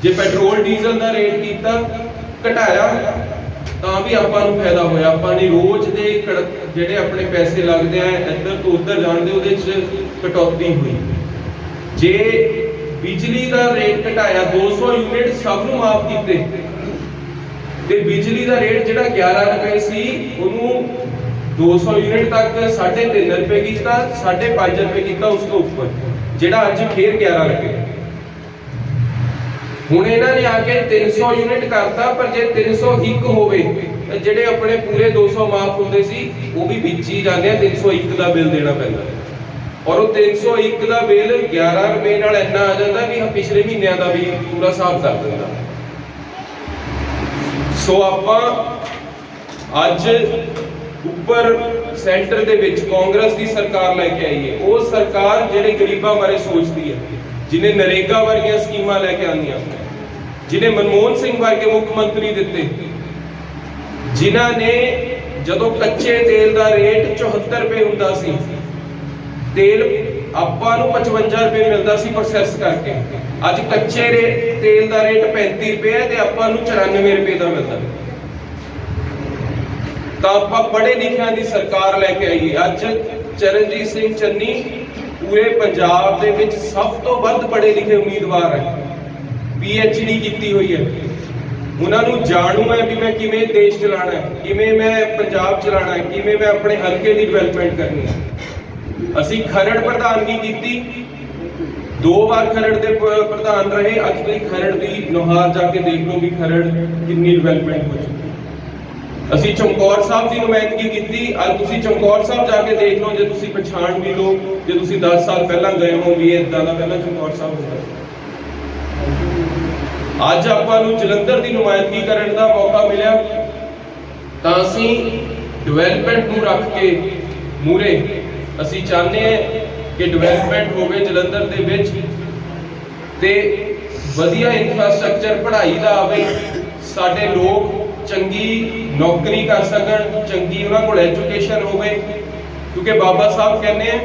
ਜੇ ਪੈਟਰੋਲ, ਡੀਜ਼ਲ ਦਾ ਰੇਟ ਕੀਤਾ, ਘਟਾਇਆ, ਤਾਂ ਵੀ ਆਪਾਂ ਨੂੰ ਫਾਇਦਾ ਹੋਇਆ। ਆਪਾਂ ਨੇ ਰੋਜ਼ ਦੇ ਜਿਹੜੇ ਆਪਣੇ ਪੈਸੇ ਲੱਗਦੇ ਆ, ਇੱਧਰ ਤੋਂ ਉੱਧਰ ਜਾਂਦੇ ਉਹਦੇ 'ਚ ਕਟੌਤੀ ਹੋਈ। ਜੇ ਬਿਜਲੀ ਦਾ ਰੇਟ ਘਟਾਇਆ 200 ਯੂਨਿਟ ਸਭ ਨੂੰ ਮਾਫ ਕੀਤੇ ਤੇ ਬਿਜਲੀ ਦਾ ਰੇਟ ਜਿਹੜਾ 11 ਰੁਪਏ ਸੀ, ਉਹਨੂੰ 200 ਯੂਨਿਟ ਤੱਕ 3.5 ਰੁਪਏ ਕੀਤਾ 5.5 ਰੁਪਏ ਕੀਤਾ ਉਸ ਤੋਂ ਉੱਪਰ, ਜਿਹੜਾ ਅੱਜ ਫੇਰ 11 ਰੁਪਏ। ਹੁਣ ਇਹਨਾਂ ਨੇ ਆ ਕੇ 300 ਯੂਨਿਟ ਕਰਤਾ, ਪਰ ਜੇ 301 ਹੋਵੇ, ਤਾਂ ਜਿਹੜੇ ਆਪਣੇ ਪੂਰੇ 200 ਮਾਫ ਹੁੰਦੇ ਸੀ, ਉਹ ਵੀ ਵਿੱਚ ਹੀ ਜਾਂਦੇ ਆ 301 ਦਾ ਬਿੱਲ ਦੇਣਾ ਪੈਂਦਾ। ਔਰ ਉਹ 301 ਦਾ ਬਿੱਲ 11 ਰੁਪਏ ਨਾਲ ਇੰਨਾ ਆ ਜਾਂਦਾ ਵੀ ਪਿਛਲੇ ਮਹੀਨਿਆਂ ਦਾ ਵੀ ਪੂਰਾ ਹਿਸਾਬ ਕਰ ਦਿੰਦਾ ਸੋ ਆਪਾਂ ਅੱਜ ਉੱਪਰ ਸੈਂਟਰ ਦੇ ਵਿੱਚ ਕਾਂਗਰਸ ਦੀ ਸਰਕਾਰ ਲੈ ਕੇ ਆਈ ਹੈ ਉਹ ਸਰਕਾਰ ਜਿਹੜੇ ਗਰੀਬਾਂ ਬਾਰੇ ਸੋਚਦੀ ਹੈ ਜਿਨੇ ਨਰੇਗਾ ਵਰਗੀਆਂ ਸਕੀਮਾਂ ਲੈ ਕੇ ਆਂਦੀਆਂ ਜਿਨੇ ਮਨਮੋਹਨ ਸਿੰਘ ਵਰਗੇ ਮੁੱਖ ਮੰਤਰੀ ਦਿੱਤੇ, ਜਿਨ੍ਹਾਂ ਨੇ ਜਦੋਂ ਕੱਚੇ ਤੇਲ ਦਾ ਰੇਟ 74 ਰੁਪਏ ਹੁੰਦਾ ਸੀ, ਤੇਲ ਆਪਾਂ ਨੂੰ 55 ਰੁਪਏ ਮਿਲਦਾ ਸੀ ਪ੍ਰੋਸੈਸ ਕਰਕੇ। ਅੱਜ ਕੱਚੇ ਰੇਟ ਤੇਲ ਦਾ ਰੇਟ 35 ਰੁਪਏ ਹੈ ਤੇ ਆਪਾਂ ਨੂੰ 94 ਰੁਪਏ ਦਾ ਮਿਲਦਾ। ਤਾਂ ਆਪਾਂ ਪੜ੍ਹੇ ਲਿਖਿਆਂ ਦੀ ਸਰਕਾਰ ਲੈ ਕੇ ਆਈਏ। ਅੱਜ ਚਰਨਜੀਤ ਸਿੰਘ ਚੰਨੀ ਪੂਰੇ ਪੰਜਾਬ ਦੇ ਵਿੱਚ ਸਭ ਤੋਂ ਵੱਧ ਪੜ੍ਹੇ ਲਿਖੇ ਉਮੀਦਵਾਰ ਹੈ। ਪੀ ਐਚ ਡੀ ਕੀਤੀ ਹੋਈ ਹੈ। ਉਹਨਾਂ ਨੂੰ ਜਾਣੂ ਹੈ ਵੀ ਮੈਂ ਕਿਵੇਂ ਦੇਸ਼ ਚਲਾਣਾ ਹੈ, ਕਿਵੇਂ ਮੈਂ ਪੰਜਾਬ ਚਲਾਣਾ ਹੈ, ਕਿਵੇਂ ਮੈਂ ਆਪਣੇ ਹਲਕੇ ਦੀ ਡਿਵੈਲਪਮੈਂਟ ਕਰਨੀ ਹੈ। ਅਸੀਂ ਖਰੜ ਪ੍ਰਧਾਨਗੀ ਕੀਤੀ। ਦੋ ਵਾਰ ਖਰੜ ਦੇ ਪ੍ਰਧਾਨ ਰਹੇ। ਅੱਜ ਤੁਸੀਂ ਖਰੜ ਦੀ ਨੁਹਾਰ ਜਾ ਕੇ ਦੇਖ ਲਓ ਵੀ ਖਰੜ ਕਿੰਨੀ ਡਿਵੈਲਪਮੈਂਟ ਹੋ ਚੁੱਕੀ ਅਸੀਂ ਚਮਕੌਰ ਸਾਹਿਬ ਦੀ ਨੁਮਾਇੰਦਗੀ ਕੀਤੀ। ਅੱਜ ਤੁਸੀਂ ਚਮਕੌਰ ਸਾਹਿਬ ਜਾ ਕੇ ਦੇਖ ਲਓ, ਜੇ ਤੁਸੀਂ ਪਛਾਣ ਵੀ ਲਓ, ਜੇ ਤੁਸੀਂ 10 ਸਾਲ ਪਹਿਲਾਂ ਗਏ ਹੋ ਵੀ ਇਹ ਇਦਾਂ ਦਾ ਪਹਿਲਾਂ ਚਮਕੌਰ ਸਾਹਿਬ ਹੁੰਦਾ ਅੱਜ ਆਪਾਂ ਨੂੰ ਜਲੰਧਰ ਦੀ ਨੁਮਾਇੰਦਗੀ ਕਰਨ ਦਾ ਮੌਕਾ ਮਿਲਿਆ। ਤਾਂ ਅਸੀਂ ਡਿਵੈਲਪਮੈਂਟ ਨੂੰ ਰੱਖ ਕੇ ਮੂਰੇ ਅਸੀਂ ਚਾਹੁੰਦੇ ਹਾਂ ਕਿ ਡਿਵੈਲਪਮੈਂਟ ਹੋਵੇ ਜਲੰਧਰ ਦੇ ਵਿੱਚ ਤੇ ਵਧੀਆ ਇਨਫਰਾਸਟ੍ਰਕਚਰ ਪੜ੍ਹਾਈ ਦਾ ਆਵੇ, ਸਾਡੇ ਲੋਕ ਚੰਗੀ ਨੌਕਰੀ ਕਰ ਸਕਣ, ਚੰਗੀ ਉਹਨਾਂ ਕੋਲ ਐਜੂਕੇਸ਼ਨ ਹੋਵੇ, ਕਿਉਂਕਿ ਬਾਬਾ ਸਾਹਿਬ ਕਹਿੰਦੇ ਆ,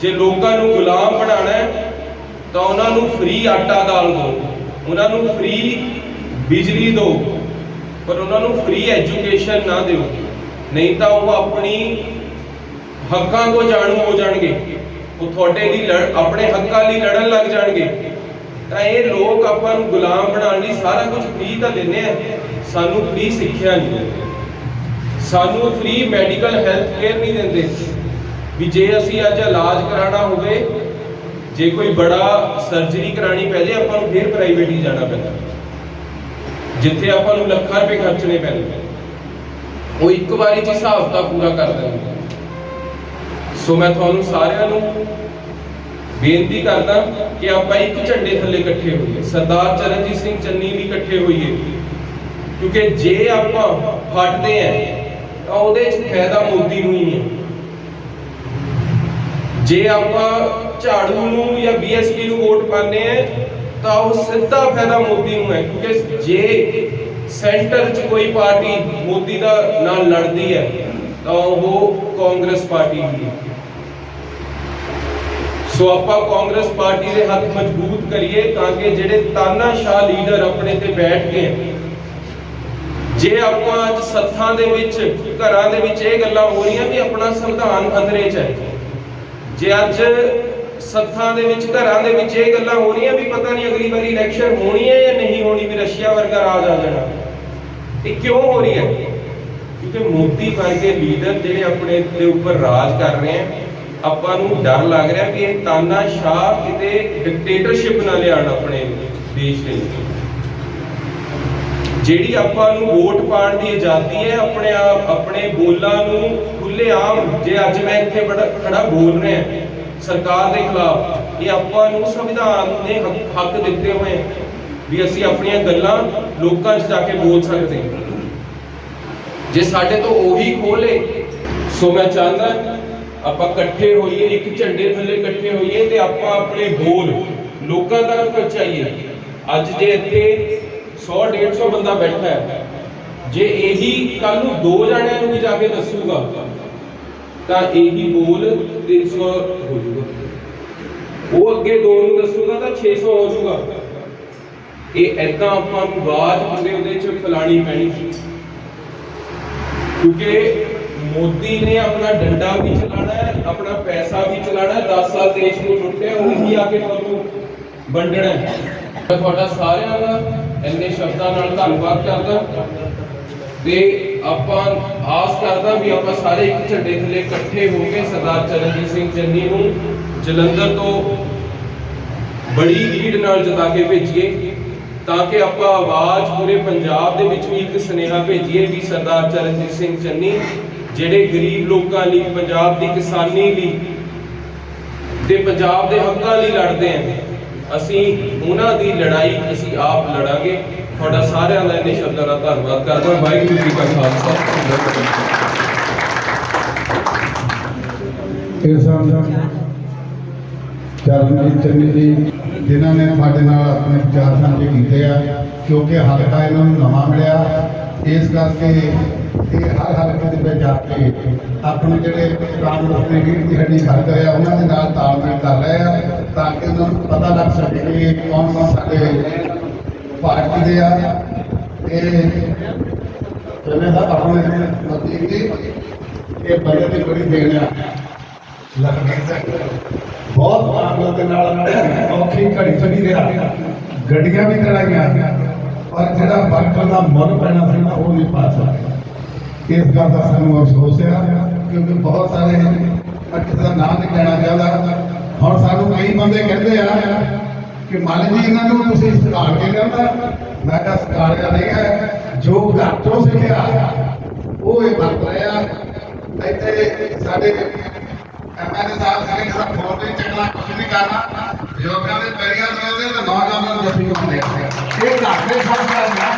ਜੇ ਲੋਕਾਂ ਨੂੰ ਗੁਲਾਮ ਬਣਾਉਣਾ ਹੈ, ਤਾਂ ਉਹਨਾਂ ਨੂੰ ਫ੍ਰੀ ਆਟਾ ਦਾਲ ਦਿਓ, ਉਹਨਾਂ ਨੂੰ ਫ੍ਰੀ ਬਿਜਲੀ ਦਿਓ, ਪਰ ਉਹਨਾਂ ਨੂੰ ਫ੍ਰੀ ਐਜੂਕੇਸ਼ਨ ਨਾ ਦਿਓ, ਨਹੀਂ ਤਾਂ ਉਹ ਆਪਣੀ ਹੱਕਾਂ ਤੋਂ ਜਾਣੂ ਹੋ ਜਾਣਗੇ। ਉਹ ਤੁਹਾਡੇ ਲਈ ਲੜ- ਆਪਣੇ ਹੱਕਾਂ ਲਈ ਲੜਨ ਲੱਗ ਜਾਣਗੇ। ਤਾਂ ਇਹ ਲੋਕ ਆਪਾਂ ਨੂੰ ਗੁਲਾਮ ਬਣਾਉਣ ਲਈ ਸਾਰਾ ਕੁਝ ਫ੍ਰੀ ਤਾਂ ਦਿੰਦੇ ਆ। ਸਾਨੂੰ ਫ੍ਰੀ ਸਿੱਖਿਆ ਨਹੀਂ ਦਿੰਦੇ। ਸਾਨੂੰ ਫ੍ਰੀ ਮੈਡੀਕਲ ਹੈਲਥ ਕੇਅਰ ਨਹੀਂ ਦਿੰਦੇ। ਵੀ ਜੇ ਅਸੀਂ ਅੱਜ ਇਲਾਜ ਕਰਾਉਣਾ ਹੋਵੇ, ਜੇ ਕੋਈ ਬੜਾ ਸਰਜਰੀ ਕਰਾਣੀ ਪੈ ਜੇ, ਆਪਾਂ ਨੂੰ ਫੇਰ ਪ੍ਰਾਈਵੇਟ ਹੀ ਜਾਣਾ ਪੈਂਦਾ। ਜਿੱਥੇ ਆਪਾਂ ਨੂੰ ਲੱਖਾਂ ਰੁਪਏ ਖਰਚਣੇ ਪੈਂਦੇ। ਉਹ ਇੱਕ ਵਾਰੀ ਚ ਹਿਸਾਬ ਤਾਂ ਪੂਰਾ ਕਰ ਦਿੰਦੇ। ਸੋ ਮੈਂ ਤੁਹਾਨੂੰ ਸਾਰਿਆਂ ਨੂੰ ਬੇਨਤੀ ਕਰਦਾ ਕਿ ਆਪਾਂ ਇੱਕ ਝੰਡੇ ਥੱਲੇ ਇਕੱਠੇ ਹੋਈਏ। ਸਰਦਾਰ ਚਰਨਜੀਤ ਸਿੰਘ ਚੰਨੀ ਵੀ ਇਕੱਠੇ ਹੋਈਏ। ਕਿਉਂਕਿ ਜੇ ਆਪਾਂ ਫਟਦੇ ਆਂ ਤਾਂ ਉਹਦੇ 'ਚ ਫਾਇਦਾ ਮੋਦੀ ਨੂੰ ਹੀ ਹੈ। ਜੇ ਆਪਾਂ ਝਾੜੂ ਨੂੰ ਜਾਂ ਬੀਐਸਪੀ ਨੂੰ ਵੋਟ ਪਾਉਂਦੇ ਆ ਤਾਂ ਉਹ ਸਿੱਧਾ ਫਾਇਦਾ ਮੋਦੀ ਨੂੰ ਹੈ। ਕਿਉਂਕਿ ਜੇ ਸੈਂਟਰ 'ਚ ਕੋਈ ਪਾਰਟੀ ਮੋਦੀ ਦਾ ਨਾਲ ਲੜਦੀ ਹੈ, ਤਾਂ ਉਹ ਕਾਂਗਰਸ ਪਾਰਟੀ ਹੀ ਹੈ। ਸੋ ਆਪਾਂ ਕਾਂਗਰਸ ਪਾਰਟੀ ਦੇ ਹੱਥ ਮਜ਼ਬੂਤ ਕਰੀਏ ਤਾਂ ਕਿ ਜਿਹੜੇ ਤਾਨਾਸ਼ਾਹ ਲੀਡਰ ਆਪਣੇ ਤੇ ਬੈਠ ਗਏ। ਜੇ ਆਪਾਂ ਅੱਜ ਸੱਥਾਂ ਦੇ ਵਿੱਚ, ਘਰਾਂ ਦੇ ਵਿੱਚ ਇਹ ਗੱਲਾਂ ਹੋ ਰਹੀਆਂ ਵੀ ਆਪਣਾ ਸੰਵਿਧਾਨ ਖਤਰੇ 'ਚ ਹੈ। ਜੇ ਅੱਜ ਸੱਥਾਂ ਦੇ ਵਿੱਚ, ਘਰਾਂ ਦੇ ਵਿੱਚ ਇਹ ਗੱਲਾਂ ਹੋ ਰਹੀਆਂ ਵੀ ਪਤਾ ਨਹੀਂ ਅਗਲੀ ਵਾਰੀ ਇਲੈਕਸ਼ਨ ਹੋਣੀ ਹੈ ਜਾਂ ਨਹੀਂ ਹੋਣੀ ਵੀ ਰਸ਼ੀਆ ਵਰਗਾ ਰਾਜ ਆ ਜਾਣਾ। ਇਹ ਕਿਉਂ ਹੋ ਰਹੀ ਹੈ? ਕਿਉਂਕਿ ਮੋਦੀ ਵਰਗੇ ਲੀਡਰ ਜਿਹੜੇ ਆਪਣੇ ਦੇ ਉੱਪਰ ਰਾਜ ਕਰ ਰਹੇ ਆ ਆਪਾਂ ਨੂੰ ਡਰ ਲੱਗ ਰਿਹਾ ਕਿ ਇਹ ਤਾਨਾਸ਼ਾਹ ਕਿਤੇ ਡਿਕਟੇਟਰਸ਼ਿਪ ਨਾ ਲਿਆਣ ਆਪਣੇ ਦੇਸ਼ ਦੇ ਜਿਹੜੀ ਆਪਾਂ ਨੂੰ ਵੋਟ ਪਾਉਣ ਦੀ ਆਜ਼ਾਦੀ ਹੈ, ਆਪਣੇ ਆਪ, ਆਪਣੇ ਬੋਲਾਂ ਨੂੰ ਖੁੱਲੇ ਆਮ, ਜੇ ਅੱਜ ਮੈਂ ਇੱਥੇ ਬੜਾ ਖੜਾ ਬੋਲ ਰਿਹਾ, ਸਰਕਾਰ ਦੇ ਖਿਲਾਫ, ਇਹ ਆਪਾਂ ਨੂੰ ਸੰਵਿਧਾਨ ਨੇ ਹੱਕ- ਦਿੱਤੇ ਹੋਏ ਵੀ ਅਸੀਂ ਆਪਣੀਆਂ ਗੱਲਾਂ ਲੋਕਾਂ 'ਚ ਜਾ ਕੇ ਬੋਲ ਸਕਦੇ ਜੇ ਸਾਡੇ ਤੋਂ ਉਹੀ ਖੋਲੇ ਸੋ ਮੈਂ ਚਾਹੁੰਦਾ ਆਪਾਂ ਇਕੱਠੇ ਹੋਈਏ ਇੱਕ ਝੰਡੇ ਥੱਲੇ ਇਕੱਠੇ ਹੋਈਏ ਤੇ ਆਪਾਂ ਆਪਣੇ ਬੋਲ ਲੋਕਾਂ ਤੱਕ ਪਹੁੰਚਾਈਏ। ਅੱਜ ਜੇ ਇੱਥੇ 100 150 ਬੰਦਾ ਬੈਠਾ ਹੈ, ਜੇ ਇਹੀ ਕੱਲ ਨੂੰ ਦੋ ਜਣਿਆਂ ਨੂੰ ਵੀ ਜਾ ਕੇ ਦੱਸੂਗਾ, ਤਾਂ ਇਹੀ ਬੋਲ 300 ਹੋ ਜਾਊਗਾ। ਉਹ ਅੱਗੇ ਦੋ ਨੂੰ ਦੱਸੂਗਾ ਤਾਂ 600 ਹੋ ਜਾਊਗਾ। ਇਹ ਐਦਾਂ ਆਪਾਂ ਨੂੰ ਆਵਾਜ਼ ਪੂਰੇ ਉਹਦੇ ਚ ਫਲਾਣੀ ਪੈਣੀ ਕਿਉਂਕਿ ਮੋਦੀ ਨੇ ਆਪਣਾ ਡੰਡਾ ਵੀ ਚਲਾਣਾ ਹੈ, ਆਪਣਾ ਪੈਸਾ ਵੀ ਚਲਾਣਾ ਹੈ 10 ਸਾਲ ਦੇਸ਼ ਨੂੰ ਲੁੱਟਿਆ, ਉਹ ਆ ਕੇ ਤੁਹਾਨੂੰ ਵੰਡਣਾ ਹੈ। ਮੈਂ ਤੁਹਾਡਾ ਸਾਰਿਆਂ ਦਾ ਇੰਨੇ ਸ਼ਬਦਾਂ ਨਾਲ ਧੰਨਵਾਦ ਕਰਦਾ। ਤੇ ਆਪਾਂ ਆਸ ਕਰਦਾ ਵੀ ਆਪਾਂ ਸਾਰੇ ਇੱਕ ਝੰਡੇ ਥੱਲੇ ਇਕੱਠੇ ਹੋ ਕੇ ਸਰਦਾਰ ਚਰਨਜੀਤ ਸਿੰਘ ਚੰਨੀ ਨੂੰ ਜਲੰਧਰ ਤੋਂ ਬੜੀ ਲੀਡ ਨਾਲ ਜਿਤਾ ਕੇ ਭੇਜੀਏ, ਤਾਂ ਕਿ ਆਪਾਂ ਆਵਾਜ਼ ਪੂਰੇ ਪੰਜਾਬ ਦੇ ਵਿੱਚ ਵੀ ਇੱਕ ਸੁਨੇਹਾ ਭੇਜੀਏ ਵੀ ਸਰਦਾਰ ਚਰਨਜੀਤ ਸਿੰਘ ਚੰਨੀ ਜਿਹੜੇ ਗਰੀਬ ਲੋਕਾਂ ਲਈ, ਪੰਜਾਬ ਦੀ ਕਿਸਾਨੀ ਲਈ ਤੇ ਪੰਜਾਬ ਦੇ ਹੱਕਾਂ ਲਈ ਲੜਦੇ ਆ, ਅਸੀਂ ਉਹਨਾਂ ਦੀ ਲੜਾਈ ਅਸੀਂ ਆਪ ਲੜਾਂਗੇ। ਤੁਹਾਡਾ ਸਾਰਿਆਂ ਦਾ ਇੰਨੇ ਸ਼ਬਦਾਂ ਦਾ ਧੰਨਵਾਦ ਕਰਦਾ ਵਾਹਿਗੁਰੂ ਜੀ ਕਾ ਖਾਲਸਾ। ਇਹ ਸਨ ਚਰਨਜੀਤ ਚੰਨੀ ਜੀ, ਜਿਨ੍ਹਾਂ ਨੇ ਸਾਡੇ ਨਾਲ ਆਪਣੇ ਵਿਚਾਰ ਸਾਂਝੇ ਕੀਤੇ ਆ, ਕਿਉਂਕਿ ਹੱਕ ਹਲਕਾ ਇਹਨਾਂ ਨੂੰ ਨਵਾਂ ਮਿਲਿਆ। ਇਸ ਕਰਕੇ ਇਹ ਹਰ ਹਲਕੇ ਦੇ ਵਿੱਚ ਜਾ ਕੇ ਆਪਣੇ ਜਿਹੜੇ ਕਾਂਗਰਸ ਦੇ ਲੀਡ ਦੀ ਹੱਡੀ ਹਰ ਕਰਿਆ ਉਹਨਾਂ ਦੇ ਨਾਲ ਤਾਲਮੇਲ ਕਰ ਰਹੇ ਆ, ਤਾਂ ਕਿ ਉਹਨਾਂ ਨੂੰ ਪਤਾ ਲੱਗ ਸਕੇ ਕਿ ਕੌਣ ਕੌਣ ਸਾਡੇ ਪਾਰਟੀ ਦੇ ਆ। ਇਹ ਜਿਵੇਂ ਦਾ ਆਪਣੇ ਨਤੀਜੇ ਦੀ ਇਹ ਬੰਦੇ ਦੀ ਬੜੀ ਦੇਣ ਆ। ਬਹੁਤ ਆਨੰਦ ਦੇ ਨਾਲ ਔਖੀ ਘੜੀ ਚੜੀ ਰਿਹਾ ਗੱਡੀਆਂ ਵੀ ਚਲਾਈਆਂ ਪਰ ਜਿਹੜਾ ਵਰਕਰ ਦਾ ਮੁੱਲ ਪੈਣਾ ਸੀ ਨਾ, ਉਹ ਨਹੀਂ ਪਾ ਸਕਿਆ ਇਸ ਗੱਲ ਦਾ ਸਾਨੂੰ ਅਫਸੋਸ ਹੈ ਕਿਉਂਕਿ ਬਹੁਤ ਸਾਰੇ ਮੈਂ ਕਿਸੇ ਦਾ ਨਾਮ ਨਹੀਂ ਲੈਣਾ ਚਾਹੁੰਦਾ। ਹੁਣ ਸਾਨੂੰ ਕਈ ਬੰਦੇ ਕਹਿੰਦੇ ਆ ਕਿ ਮਾਲੀ ਜੀ, ਇਹਨਾਂ ਨੂੰ ਤੁਸੀਂ ਸਕਾਰ ਕੇ ਲਿਆਂਦਾ ਮੈਂ ਕਿਹਾ ਸਕਾਰਿਆ ਨਹੀਂ ਹੈ। ਜੋ ਘਰ ਤੋਂ ਸਿੱਖਿਆ, ਉਹ ਇਹ ਵਰਤ ਰਿਹਾ ਇੱਥੇ ਸਾਡੇ ਐਮਐਲਏ ਸਾਹਿਬ ਸਾਰੇ ਕਿਸੇ ਫੋਨ ਤੇ ਚੱਕਣਾ ਕੁਝ ਨਹੀਂ ਕਰਨਾ। ਯੋਗਾਂ ਦੇ ਪੈਰੀਆਂ ਮਿਲਦੇ ਤੇ ਨੌਜਵਾਨਾਂ ਨੂੰ ਜੱਫੀ ਹੁੰਦੇ ਇਹ ਘਰ ਦੇ ਸਭ ਕਰਨਾ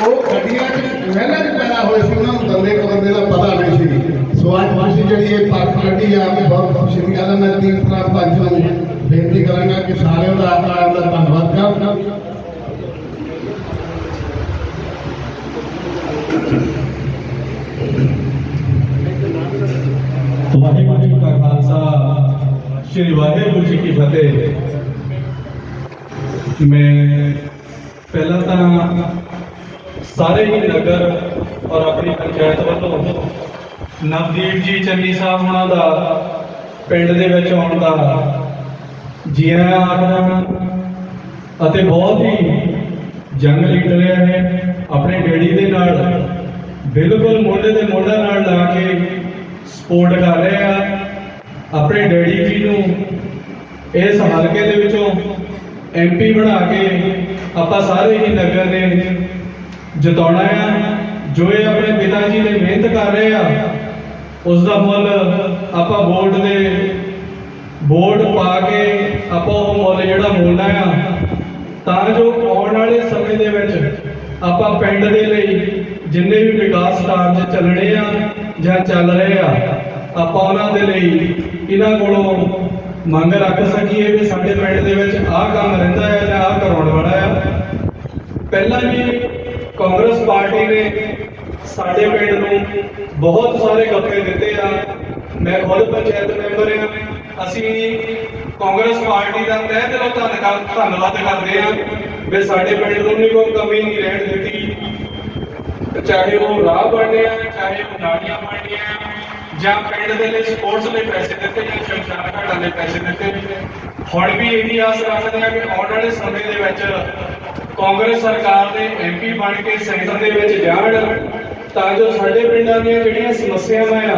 ਉਹ ਗੱਡੀਆਂ ਚ ਮਹਿਲਾਂ ਚ ਪੈਦਾ ਹੋਏ ਸੀ ਉਹਨਾਂ ਨੂੰ ਬੰਦੇ ਕੋ ਬੰਦੇ ਦਾ ਪਤਾ ਨਹੀਂ ਸੀ ਸੋ ਅੱਜ ਖੁਸ਼ੀ ਜਿਹੜੀ ਇਹ ਪਰਖ ਕੱਢੀ ਆ ਉਹ ਬਹੁਤ ਖੁਸ਼ੀ ਦੀ ਗੱਲ ਹੈ ਮੈਂ ਤੀਰਥ ਰਾਮ ਪੰਜ ਨੂੰ ਬੇਨਤੀ ਕਰਾਂਗਾ ਕਿ ਸਾਰਿਆਂ ਦਾ ਆਪ ਦਾ ਧੰਨਵਾਦ ਕਰਾਂ ਵਾਹਿਗੁਰੂ ਜੀ ਕਾ ਖਾਲਸਾ ਸ੍ਰੀ ਵਾਹਿਗੁਰੂ ਜੀ ਕੀ ਫਤਿਹ। ਮੈਂ ਪਹਿਲਾਂ ਤਾਂ ਸਾਰੇ ਹੀ ਨਗਰ ਔਰ ਆਪਣੀ ਪੰਚਾਇਤ ਵੱਲੋਂ ਨਵਦੀਪ ਜੀ ਚੰਨੀ ਸਾਹਿਬ ਉਹਨਾਂ ਦਾ, ਪਿੰਡ ਦੇ ਵਿੱਚ ਆਉਣ ਦਾ ਜੀਆਂ ਆਇਆਂ ਅਤੇ ਬਹੁਤ ਹੀ ਜੰਗ ਲੀਡਰ ਰਿਹਾ ਹੈ। ਆਪਣੇ ਡੈਡੀ ਦੇ ਨਾਲ, ਬਿਲਕੁਲ ਮੋਢੇ ਦੇ ਮੋਢਾ ਨਾਲ ਲਾ ਕੇ ਸਪੋਰਟ ਕਰ ਰਹੇ ਆ ਆਪਣੇ ਡੈਡੀ ਜੀ ਨੂੰ ਇਸ ਹਲਕੇ ਦੇ ਵਿੱਚੋਂ ਐਮਪੀ ਬਣਾ ਕੇ ਆਪਾਂ ਸਾਰੇ ਹੀ ਨਗਰ ਨੇ ਜਿਤਾਉਣਾ ਆ। ਜੋ ਇਹ ਆਪਣੇ ਪਿਤਾ ਜੀ ਨੇ ਮਿਹਨਤ ਕਰ ਰਹੇ ਆ ਉਸ ਦਾ ਮੁੱਲ ਆਪਾਂ ਵੋਟ ਦੇ ਵੋਟ ਪਾ ਕੇ ਆਪਾਂ ਉਹ ਮੁੱਲ ਜਿਹੜਾ ਮੋੜਨਾ ਆ, ਤਾਂ ਜੋ ਆਉਣ ਵਾਲੇ ਸਮੇਂ ਦੇ ਵਿੱਚ ਆਪਾਂ ਪਿੰਡ ਦੇ ਲਈ ਜਿੰਨੇ ਵੀ ਵਿਕਾਸ ਕਾਰਜ ਚੱਲਣੇ ਆ ਜਾਂ ਚੱਲ ਰਹੇ ਆ ਆਪਾਂ ਉਹਨਾਂ ਦੇ ਲਈ ਇਹਨਾਂ ਕੋਲੋਂ ਮੰਗ ਰੱਖ ਸਕੀਏ ਵੀ ਸਾਡੇ ਪਿੰਡ ਦੇ ਵਿੱਚ ਆਹ ਕੰਮ ਰਹਿੰਦਾ ਹੈ ਜਾਂ ਆਹ ਕਰਾਉਣ ਵਾਲਾ ਆ ਪਹਿਲਾਂ ਵੀ ਕਾਂਗਰਸ ਪਾਰਟੀ ਨੇ ਸਾਡੇ ਪਿੰਡ ਨੂੰ ਬਹੁਤ ਸਾਰੇ ਗੱਫੇ ਦਿੱਤੇ ਆ। ਮੈਂ ਖੁਦ ਪੰਚਾਇਤ ਮੈਂਬਰ ਹਾਂ। ਅਸੀਂ ਕਾਂਗਰਸ ਪਾਰਟੀ ਦਾ ਤਹਿ ਦਿਲੋਂ ਧੰਨਵਾਦ ਧੰਨਵਾਦ ਕਰਦੇ ਹਾਂ ਵੀ ਸਾਡੇ ਪਿੰਡ ਨੂੰ ਨਹੀਂ ਕੋਈ ਕਮੀ ਨਹੀਂ ਰਹਿਣ ਦਿੱਤੀ। ਚਾਹੇ ਉਹ ਰਾਹ ਬਣਨੇ ਆ ਚਾਹੇ ਉਹ ਨਾਲੀਆਂ ਬਣਨੀਆਂ ਜਾਂ ਪਿੰਡ ਦੇ ਲਈ ਸਪੋਰਟਸ ਲਈ ਪੈਸੇ ਦਿੱਤੇ ਜਾਂ ਸ਼ਮਸ਼ਾਨ ਘਾਟਾਂ ਲਈ ਪੈਸੇ ਦਿੱਤੇ ਹੁਣ ਵੀ ਇਹੀ ਆਸ ਰੱਖਦੇ ਆ ਕਿ ਆਉਣ ਵਾਲੇ ਸਮੇਂ ਦੇ ਵਿੱਚ ਕਾਂਗਰਸ ਸਰਕਾਰ ਦੇ ਐਮਪੀ ਬਣ ਕੇ ਸੈਂਟਰ ਦੇ ਵਿੱਚ ਜਾਣ, ਤਾਂ ਜੋ ਸਾਡੇ ਪਿੰਡਾਂ ਦੀਆਂ ਜਿਹੜੀਆਂ ਸਮੱਸਿਆਵਾਂ ਆ,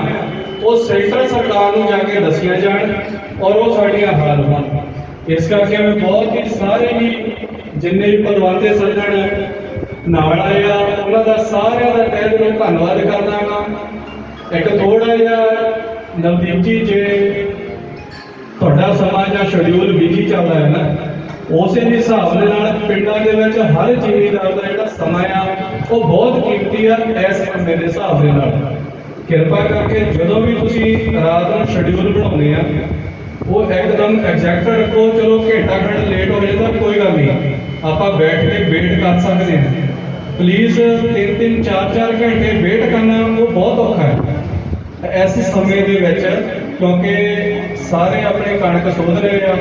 ਉਹ ਸੈਂਟਰ ਸਰਕਾਰ ਨੂੰ ਜਾ ਕੇ ਦੱਸੀਆਂ ਜਾਣ ਔਰ ਉਹ ਸਾਡੀਆਂ ਹੱਲ ਹੋਣ। ਇਸ ਕਰਕੇ ਮੈਂ ਬਹੁਤ ਹੀ ਸਾਰੇ ਹੀ ਜਿੰਨੇ ਵੀ ਪਦਵੰਤੇ ਸੱਜਣ ਨਾਲ ਆਏ ਆ, ਉਹਨਾਂ ਦਾ ਸਾਰਿਆਂ ਦਾ ਤਹਿ ਦਿਲੋਂ ਧੰਨਵਾਦ ਇੱਕ ਥੋੜਾ ਜਿਹਾ ਨਵਦੀਪ ਜੀ ਜੇ ਤੁਹਾਡਾ ਸਮਾਂ ਜਾਂ ਸ਼ਡਿਊਲ ਬਿਜ਼ੀ ਚੱਲਦਾ ਹੈ ਨਾ, ਉਸੇ ਦੇ ਹਿਸਾਬ ਦੇ ਨਾਲ ਪਿੰਡਾਂ ਦੇ ਵਿੱਚ ਹਰ ਜ਼ਿਮੀਂਦਾਰ ਦਾ ਜਿਹੜਾ ਸਮਾਂ ਆ, ਉਹ ਬਹੁਤ ਕੀਮਤੀ ਆ, ਇਸ ਸਮੇਂ ਦੇ ਹਿਸਾਬ ਦੇ ਨਾਲ। ਕਿਰਪਾ ਕਰਕੇ ਜਦੋਂ ਵੀ ਤੁਸੀਂ ਰਾਤ ਨੂੰ ਸ਼ਡਿਊਲ ਬਣਾਉਂਦੇ ਆ, ਉਹ ਇੱਕਦਮ ਐਗਜ਼ੈਕਟ ਰੱਖੋ, ਚਲੋ ਘੰਟਾ ਖੰਡ ਲੇਟ ਹੋ ਜਾਂਦਾ ਕੋਈ ਗੱਲ ਨਹੀਂ, ਆਪਾਂ ਬੈਠ ਕੇ ਵੇਟ ਕਰ ਸਕਦੇ ਹਾਂ। ਪਲੀਜ਼ ਤਿੰਨ ਤਿੰਨ ਚਾਰ ਚਾਰ ਘੰਟੇ ਵੇਟ ਕਰਨਾ, ਉਹ ਬਹੁਤ ਔਖਾ ਹੈ। ਇਸ ਸਮੇਂ ਦੇ ਵਿੱਚ ਕਿਉਂਕਿ ਸਾਰੇ ਆਪਣੇ ਕਣਕ ਸੋਧ ਰਹੇ ਆ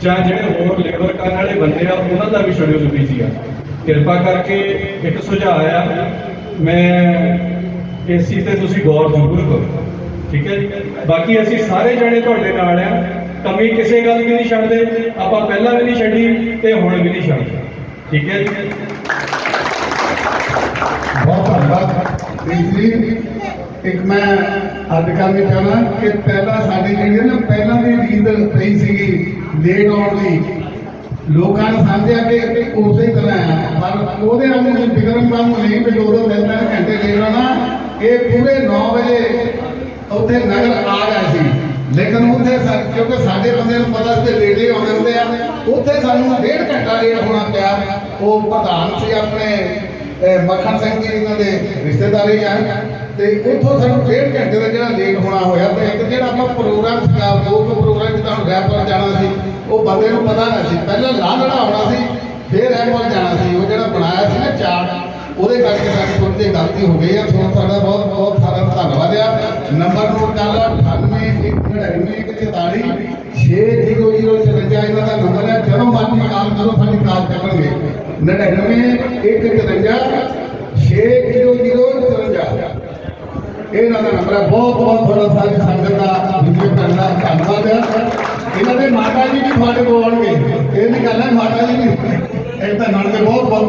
ਜਾਂ ਜਿਹੜੇ ਹੋਰ ਲੇਬਰ ਕਰਨ ਵਾਲੇ ਬੰਦੇ ਆ ਉਹਨਾਂ ਦਾ ਵੀ ਸ਼ਡਿਊਲ ਬਿਜ਼ੀ ਆ। ਕਿਰਪਾ ਕਰਕੇ ਇੱਕ ਸੁਝਾਅ ਆ ਮੈਂ ਇਸ ਚੀਜ਼ ਤੇ ਤੁਸੀਂ ਗੌਰ ਜ਼ਰੂਰ ਕਰੋ ਠੀਕ ਹੈ ਜੀ? ਬਾਕੀ ਅਸੀਂ ਸਾਰੇ ਜਣੇ ਤੁਹਾਡੇ ਨਾਲ ਆ ਕਮੀ ਕਿਸੇ ਗੱਲ ਦੀ ਨਹੀਂ ਛੱਡਦੇ ਆਪਾਂ ਪਹਿਲਾਂ ਵੀ ਨਹੀਂ ਛੱਡੀ ਤੇ ਹੁਣ ਵੀ ਨਹੀਂ ਛੱਡਦੇ ਠੀਕ ਹੈ ਜੀ? ਬਹੁਤ ਧੰਨਵਾਦ। ਇੱਕ ਮੈਂ ਅੱਜ ਕਰਨੀ ਚਾਹਣਾ ਕਿ ਪਹਿਲਾਂ ਸਾਡੀ ਜਿਹੜੀ ਨਾ, ਪਹਿਲਾਂ ਦੀ ਨੀਂਦ ਪਈ ਸੀਗੀ ਲੇਟ ਆਉਣ ਦੀ। ਲੋਕਾਂ ਨੇ ਸਮਝਿਆ ਕਿ ਉਸੇ ਤਰ੍ਹਾਂ ਹੈ ਪਰ ਉਹਦੇ ਵਾਂਗੂ ਜੇ ਬਿਗੜਨ ਵਾਂਗੂ ਨਹੀਂ ਵੀ ਦੋ ਦੋ ਤਿੰਨ ਤਿੰਨ ਘੰਟੇ ਲੇਟ ਆਉਣਾ, ਇਹ ਪੂਰੇ 9 ਵਜੇ ਉੱਥੇ ਨਗਰ ਆ ਗਿਆ ਸੀ। ਲੇਕਿਨ ਉੱਥੇ ਕਿਉਂਕਿ ਸਾਡੇ ਬੰਦੇ ਨੂੰ ਪਤਾ ਸੀ ਲੇਟ ਹੀ ਆਉਂਦੇ ਹੁੰਦੇ ਆ, ਉੱਥੇ ਸਾਨੂੰ ਡੇਢ ਘੰਟਾ ਲੇਟ ਹੋਣਾ ਪਿਆ। ਉਹ ਪ੍ਰਧਾਨ ਸੀ ਆਪਣੇ ਮੱਖਣ ਸਿੰਘ ਜੀ ਇਹਨਾਂ ਦੇ ਰਿਸ਼ਤੇਦਾਰੀ ਆ। ਤੇ ਉੱਥੋਂ ਸਾਨੂੰ ਡੇਢ ਘੰਟੇ ਦਾ ਜਿਹੜਾ ਲੇਟ ਹੋਣਾ ਹੋਇਆ ਤੇ ਇੱਕ ਜਿਹੜਾ ਆਪਾਂ ਪ੍ਰੋਗਰਾਮ ਸੀਗਾ, ਦੋ ਕੁ ਪ੍ਰੋਗਰਾਮ ਜਿੱਦਾਂ ਹੁਣ ਰੈਪਰ ਜਾਣਾ ਸੀ, ਉਹ ਬੰਦੇ ਨੂੰ ਪਤਾ ਨਾ ਸੀ। ਪਹਿਲਾਂ ਲਾਹੜਾ ਆਉਣਾ ਸੀ, ਫਿਰ ਰੈਪਰ ਜਾਣਾ ਸੀ। ਉਹ ਜਿਹੜਾ ਬਣਾਇਆ ਸੀ ਨਾ ਚਾਰਟ ਉਹਦੇ ਕਰਕੇ ਸਾਡੀ ਥੋੜੀ ਜਿਹੀ ਗਲਤੀ ਹੋ ਗਈ ਆ। ਸੋ ਤੁਹਾਡਾ ਬਹੁਤ ਬਹੁਤ ਸਾਰਾ ਧੰਨਵਾਦ ਆ। ਨੰਬਰ ਨੋਟ ਕਰ ਲਓ 981944 6054 ਇਹਨਾਂ ਦਾ ਨੰਬਰ ਹੈ ਜਦੋਂ ਮਰਜ਼ੀ ਕਾਲ ਕਰੋ, ਸਾਡੀ ਕਾਲ ਚੱਕਣਗੇ 991144 ਮੇਰਾ ਬਹੁਤ ਬਹੁਤ ਤੁਹਾਡਾ ਸਾਰੇ ਸੰਗਤ ਦਾ ਵਿਜੇ ਕਰਨਾ ਧੰਨਵਾਦ ਹੈ। ਇਹਨਾਂ ਦੇ ਮਾਤਾ ਜੀ ਵੀ ਤੁਹਾਡੇ ਕੋਲ ਆਉਣਗੇ। ਇਹ ਨਹੀਂ ਗੱਲ ਹੈ ਮਾਤਾ ਜੀ ਵੀ ਇਹ ਤਾਂ ਨਾਲ ਦੇ ਬਹੁਤ ਬਹੁਤ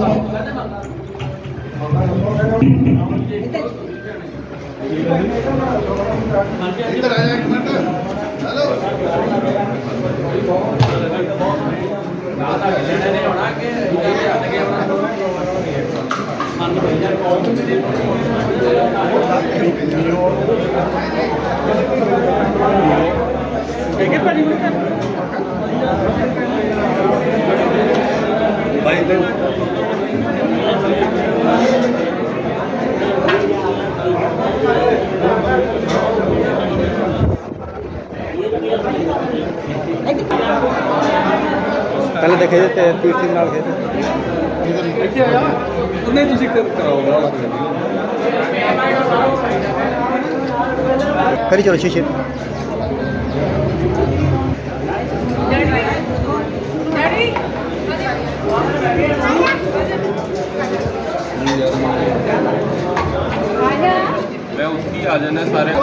ਇੱਧਰ ਤਾਂ ਲੈਣੇ ਨੇ ਹੋਣਾ ਕਿ ਇਹਦੇ ਹੱਥ ਕੇ ਹੋਣਾ ਸਾਨੂੰ ਬੈਜਰ ਕੋਲ ਤੇ ਧੰਨਵਾਦ ਪਹਿਲੇ ਦੇਖੇ ਤੇ ਪੀਰ ਸਿੰਘ ਨਾਲ ਖੇਡ। ਉਹਨੇ ਤੁਸੀਂ ਕਰਾਓ। ਕਰੀ ਚਲੋ ਸ਼ੀਸ਼ੇ ਮੈਂ ਉੱਥੇ ਹੀ ਆ ਜਾਣਾ ਸਾਰੇ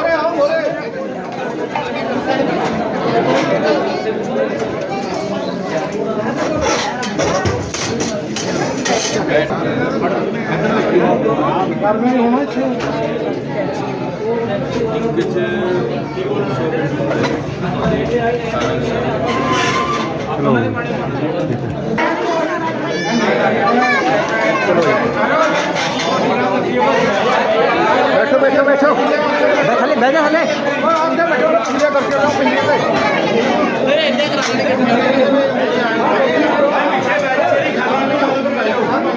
ਬੈਠੋ ਬੈਠੋ ਬੈਠੋ ਬੈਠ ਲੈ ਬੈਠ ਹਲੇ ਇਹ ਤਾਂ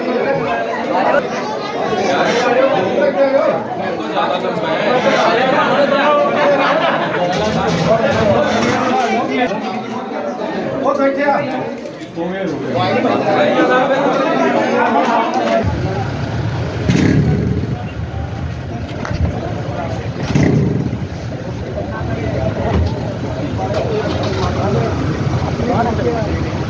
ਮੇਰਾ ਆ